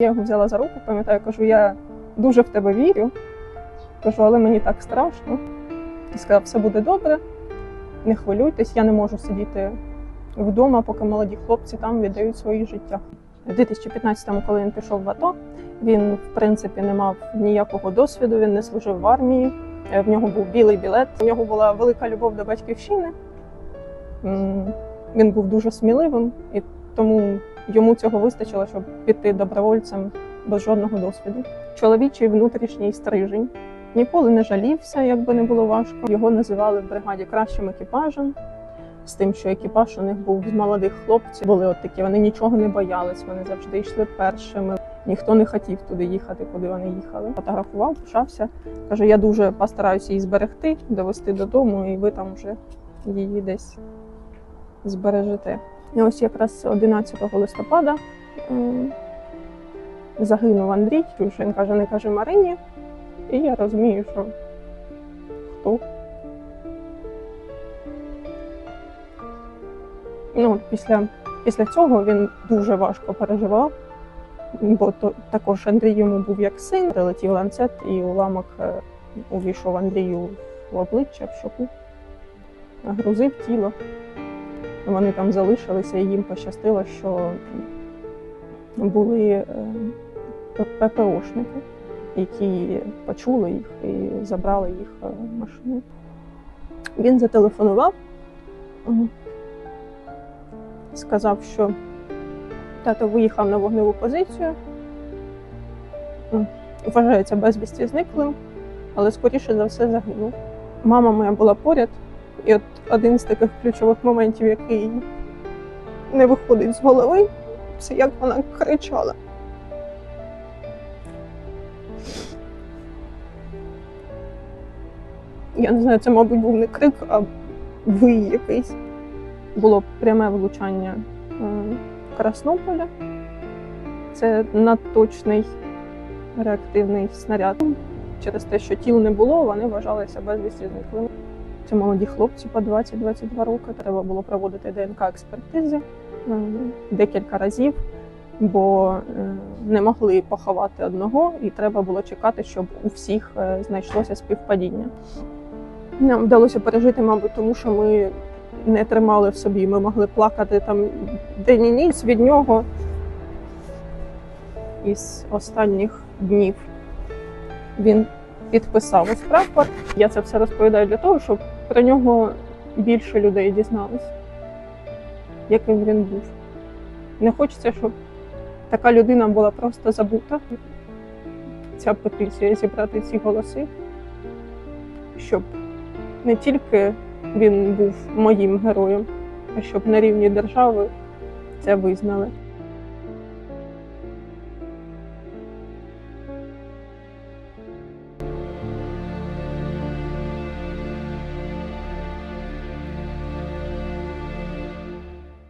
Я його взяла за руку, пам'ятаю, кажу, я дуже в тебе вірю. Кажу, але мені так страшно. І сказав, все буде добре, не хвилюйтесь, я не можу сидіти вдома, поки молоді хлопці там віддають свої життя. У 2015-му, коли він пішов в АТО, він в принципі не мав ніякого досвіду, він не служив в армії. В нього був білий білет. У нього була велика любов до батьківщини. Він був дуже сміливим, і тому йому цього вистачило, щоб піти добровольцем без жодного досвіду. Чоловічий внутрішній стрижень ніколи не жалівся, якби не було важко. Його називали в бригаді кращим екіпажем. З тим, що екіпаж у них був з молодих хлопців, були от такі, вони нічого не боялись, вони завжди йшли першими. Ніхто не хотів туди їхати, куди вони їхали. Фотографував, пишався. Каже, я дуже постараюся її зберегти, довести додому, і ви там вже її десь збережете. І ось якраз 11 листопада ем, загинув Андрій. Він каже, не каже Марині. І я розумію, що хто. Ну, після, після цього він дуже важко переживав, бо то, також Андрій йому був як син, прилетів ланцет, і уламок е, увійшов Андрію в обличчя, в щоку, грузив тіло. Вони там залишилися, і їм пощастило, що були ППОшники, які почули їх і забрали їх в машину. Він зателефонував, сказав, що тато виїхав на вогневу позицію, вважається безвісті зниклим, але скоріше за все загинув. Мама моя була поряд, і от один з таких ключових моментів, який не виходить з голови, це як вона кричала. Я не знаю, це, мабуть, був не крик, а вий якийсь. Було пряме влучання е, Краснополя. Це надточний реактивний снаряд. Через те, що тіл не було, вони вважалися безвісті зниклими. Це молоді хлопці по 20-22 роки. Треба було проводити ДНК-експертизи е, декілька разів, бо е, не могли поховати одного, і треба було чекати, щоб у всіх е, знайшлося співпадіння. Нам вдалося пережити, мабуть, тому що ми не тримали в собі. Ми могли плакати там день і ніч від нього із останніх днів. Він підписав ось прапор. Я це все розповідаю для того, щоб про нього більше людей дізнались, яким він був. Не хочеться, щоб така людина була просто забута. Ця петиція зібрати ці голоси, щоб не тільки він був моїм героєм, а щоб на рівні держави це визнали.